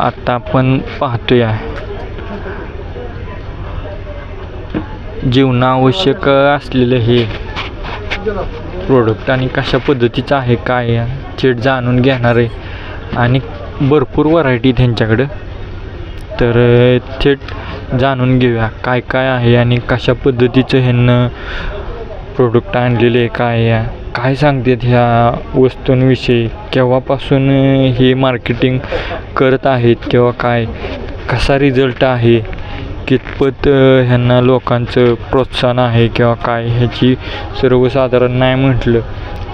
आता आपण पाहतोय. जीवनावश्यक असलेलं हे प्रोडक्ट आणि कशा पद्धतीचं आहे काय आहे, थेट जाणून घेणार आहे. आणि भरपूर व्हरायटी त्यांच्याकडं तर थेट जाणून घेऊया काय काय आहे आणि कशा पद्धतीचं ह्यांनं प्रोडक्ट आणलेले आहे काय आहे. काय सांगतात ह्या वस्तूंविषयी? केव्हापासून हे मार्केटिंग करत आहेत किंवा काय? कसा रिझल्ट आहे? कितपत ह्यांना लोकांचं प्रोत्साहन आहे किंवा काय? ह्याची सर्वसाधारण नाही म्हटलं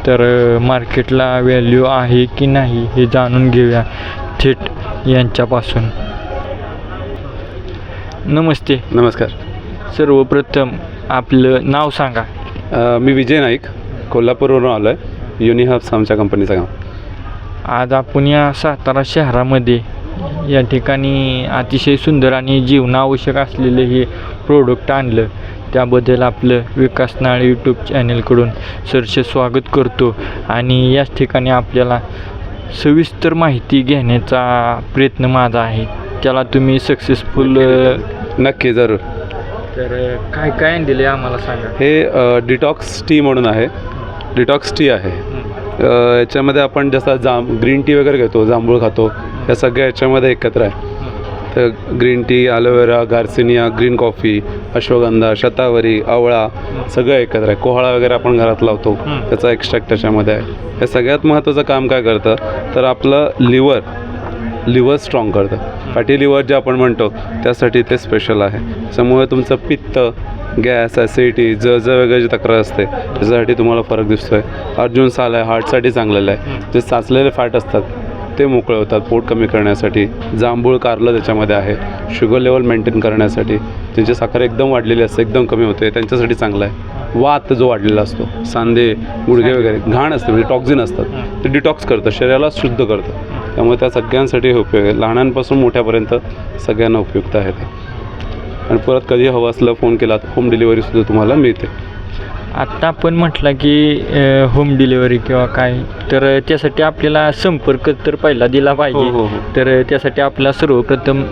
तर मार्केटला व्हॅल्यू आहे की नाही हे जाणून घेऊया थेट यांच्यापासून. नमस्ते. नमस्कार. सर्वप्रथम आपलं नाव सांगा. मी विजय नाईक. कोल्हापूरवरून आलो आहे युनिहब्स आमच्या कंपनीचं काम आज आपण या सातारा शहरामध्ये या ठिकाणी अतिशय सुंदर आणि जीवनावश्यक असलेलं हे प्रोडक्ट आणलं. त्याबद्दल आपलं विकास नाळ यूट्यूब चॅनलकडून सरसे स्वागत करतो. आणि याच ठिकाणी आपल्याला सविस्तर माहिती घेण्याचा प्रयत्न माझा आहे. त्याला तुम्ही सक्सेसफुल नक्की जरूर. तर काय काय आणलेलं आहे आम्हाला सांगा. हे डिटॉक्स टी म्हणून आहे. डिटॉक्स टी आहे. याच्यामध्ये आपण जसं जाम ग्रीन टी वगैरे घेतो जांभूळ खातो या सगळ्या याच्यामध्ये एकत्र आहे. तर green tea aloe vera garcinia green coffee ashwagandha shatavari आवळा सगळं एकत्र आहे. कोहळा वगैरे आपण घरात लावतो. त्याचा एक्स्ट्रॅक्ट त्याच्यामध्ये आहे. हे सगळ्यात महत्त्वाचं काम काय करतं? तर आपलं लिव्हर लिव्हर स्ट्रॉंग करतं. फॅटी लिव्हर जे आपण म्हणतो त्यासाठी ते स्पेशल आहे. त्यामुळे तुमचं पित्त गॅस ॲसिडिटी ज ज वगैरे जी तक्रार असते. त्याच्यासाठी तुम्हाला फरक दिसतो आहे अर्जुन साल आहे हार्टसाठी चांगलेलं आहे. जे साचलेले फॅट असतात ते मोकळे होतात पोट कमी करण्यासाठी. जांभूळ कारलं त्याच्यामध्ये आहे. शुगर लेवल मेंटेन करण्यासाठी. त्यांची साखर एकदम वाढलेली असते एकदम कमी होते. त्यांच्यासाठी चांगलं आहे. वात जो वाढलेला असतो सांधे गुडघे वगैरे घाण असते म्हणजे टॉक्झिन असतात. ते डिटॉक्स करतं शरीराला शुद्ध करतं. त्यामुळे त्या सगळ्यांसाठी हे उपयोग आहे. लहानांपासून मोठ्यापर्यंत सगळ्यांना उपयुक्त आहे ते. आणि परत कधी हवं असलं फोन केला होम डिलिव्हरीसुद्धा तुम्हाला मिळते. आत्ता आपण म्हटलं की होम डिलिव्हरी किंवा काय तर त्यासाठी आपल्याला संपर्क तर पहिला दिला पाहिजे. हो, हो, हो. तर त्यासाठी आपला सर्वप्रथम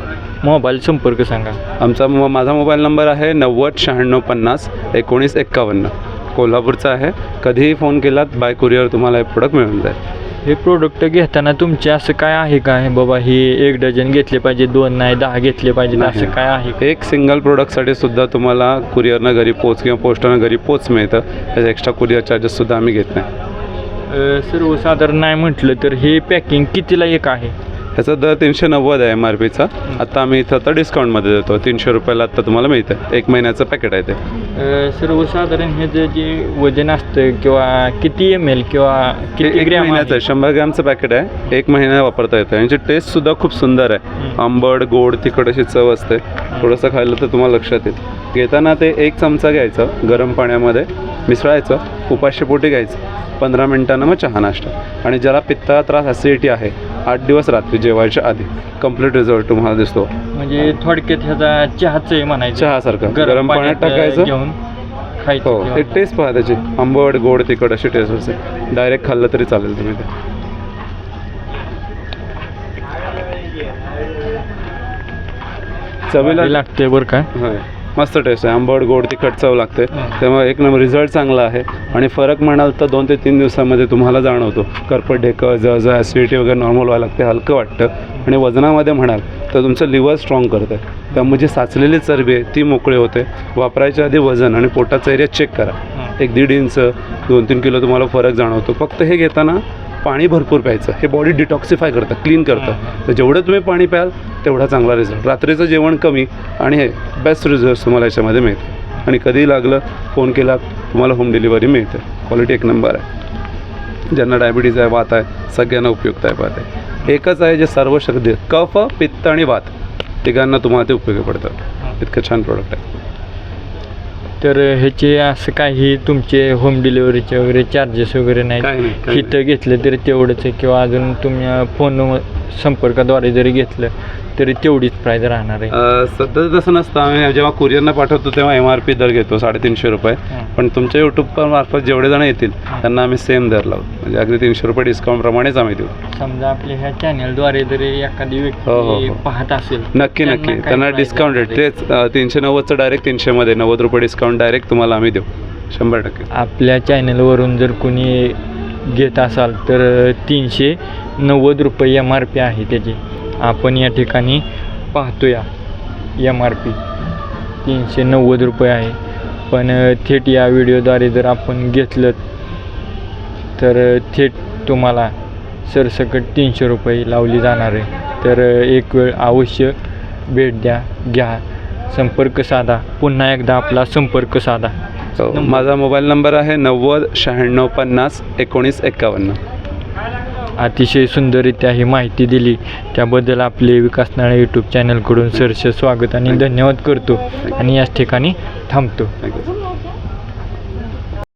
मोबाईल संपर्क सांगा. आमचा मो माझा मोबाईल नंबर आहे नव्वद शहाण्णव पन्नास एकोणीस एक्कावन्न. कोल्हापूरचा आहे. कधीही फोन केलात बाय कुरिअर तुम्हाला हे प्रोडक्ट मिळून जाईल. हे प्रोडक्ट घेताना तुमचे असं काय आहे का हे बाबा हे एक डझन घेतले पाहिजे दोन नाही दहा घेतले पाहिजे. असं काय आहे का? एक सिंगल प्रोडक्टसाठी सुद्धा तुम्हाला कुरिअरनं घरी पोच किंवा पोस्टानं घरी पोच मिळतं त्याचे एक्स्ट्रा कुरिअर चार्जेससुद्धा आम्ही घेत नाही सर्वसाधारण नाही म्हटलं तर हे पॅकिंग कितीला एक आहे ह्याचा दर तीनशे नव्वद आहे एम आर पीचा आत्ता आम्ही इथं आता डिस्काउंटमध्ये देतो. तीनशे रुपयाला आत्ता तुम्हाला मिळतं एक महिन्याचं पॅकेट आहे ते. सर्वसाधारण हे जे जे वजन असतं किंवा किती एम एल किंवा किती एक ग्रॅम महिन्याचं आहे. शंभर ग्रॅमचं पॅकेट आहे. एक महिना वापरता येतं. यांची टेस्टसुद्धा खूप सुंदर आहे. आंबट गोड तिखट अशी चव असते. थोडंसं खाल्लं तर तुम्हाला लक्षात येईल. घेताना ते एक चमचा घ्यायचं गरम पाण्यामध्ये. मिसळायचं. उपाशी पोटी घ्यायचं. पंधरा मिनिटांनं मग चहा नाश्ता. आणि ज्याला पित्ताचा त्रास ॲसिडिटी आहे आठ दिवस रात्री जेवायच्या आधी कंप्लीट रिझल्ट तुम्हाला दिसतो. म्हणजे थोडक्यात ह्याचा चहाच आहे म्हणायचं. चहासारखं. गरम पाण्यात टाकायचं. घेऊन खायचं हो किंवा- एक टेस्ट पहा त्याची. आंबट गोड तिखट अशी टेस्ट असते. डायरेक्ट खाल्लं तरी चालेल तुम्ही ते. चवीला लागते बरं का? होय. मस्त टेस्ट आहे. आंबट गोड तिखट चव लागते. त्यामुळे एक नंबर रिझल्ट चांगला आहे. आणि फरक म्हणाल तर दोन ते तीन दिवसामध्ये तुम्हाला जाणवतो. करपट ढेकं जळजळ ॲसिडिटी वगैरे नॉर्मल व्हायला लागते हलकं वाटतं. आणि वजनामध्ये म्हणाल तर तुमचं लिव्हर स्ट्रॉंग करतं त्यामुळे जी साचलेली चरबी आहे ती मोकळी होते. वापरायच्या आधी वजन आणि पोटाचा एरिया चेक करा. एक दीड इंच दोन तीन किलो तुम्हाला फरक जाणवतो. फक्त हे घेताना पाणी भरपूर प्यायचं. हे बॉडी डिटॉक्सिफाय करतं क्लीन करतं. तर जेवढं तुम्ही पाणी प्याल तेवढा चांगला रिझल्ट रात्रीचं जेवण कमी आणि हे बेस्ट रिझल्ट तुम्हाला याच्यामध्ये मिळते. आणि कधी लागलं फोन केला तुम्हाला होम डिलिव्हरी मिळते. क्वालिटी एक नंबर आहे. ज्यांना डायबिटीज आहे वात आहे सगळ्यांना उपयुक्त आहे पाहते एकच आहे जे सर्व शक्ती कफ पित्त आणि वात तिघांना तुम्हाला ते उपयोगी पडतं इतकं छान प्रोडक्ट आहे. तर ह्याचे असं काही तुमचे होम डिलिव्हरीचे वगैरे चार्जेस वगैरे नाही, इथं घेतलं तरी तेवढंच आहे किंवा अजून तुम्ही फोन संपर्काद्वारे जरी घेतलं तरी तेवढीच प्राईज राहणार आहे. अ, सध्या तसं नसतं. आम्ही जेव्हा कुरिअरनं पाठवतो तेव्हा एम आर पी दर घेतो साडेतीनशे रुपये. हं. पण तुमच्या यूट्यूब मार्फत जेवढे जण येतील त्यांना आम्ही सेम दर लावतो. म्हणजे अगदी तीनशे रुपये डिस्काउंटप्रमाणेच आम्ही देऊ. समजा आपल्या ह्या चॅनलद्वारे जरी एखादी हो, हो, व्यक्ती हो. पाहत असेल नक्की त्यांना नक्की. त्यांना डिस्काउंट रेट आहे? तेच अ, तीनशे नव्वदचं डायरेक्ट तीनशेमध्ये नव्वद रुपये डिस्काउंट डायरेक्ट तुम्हाला आम्ही देऊ. शंभर टक्के. आपल्या चॅनलवरून जर कोणी घेत असाल तर तीनशे नव्वद रुपये एम आर पी आहे त्याची. आपण या ठिकाणी पाहतोया एम आर पी तीनशे नव्वद रुपये आहे. पण थेट या व्हिडिओद्वारे जर आपण घेतलं तर थेट तुम्हाला सरसकट तीनशे रुपये लावली जाणार आहे. तर एक वेळ अवश्य भेट द्या घ्या. संपर्क साधा. पुन्हा एकदा आपला संपर्क साधा. हो, माझा मोबाईल नंबर आहे नव्वद शहाण्णव पन्नास एकोणीस एक्कावन्न. अतिशय सुंदररित्या ही माहिती दिली. त्याबद्दल आपले विकास नाळे यूट्यूब चॅनलकडून सरसे स्वागत आणि धन्यवाद करतो. आणि याच ठिकाणी थांबतो. थँक्यू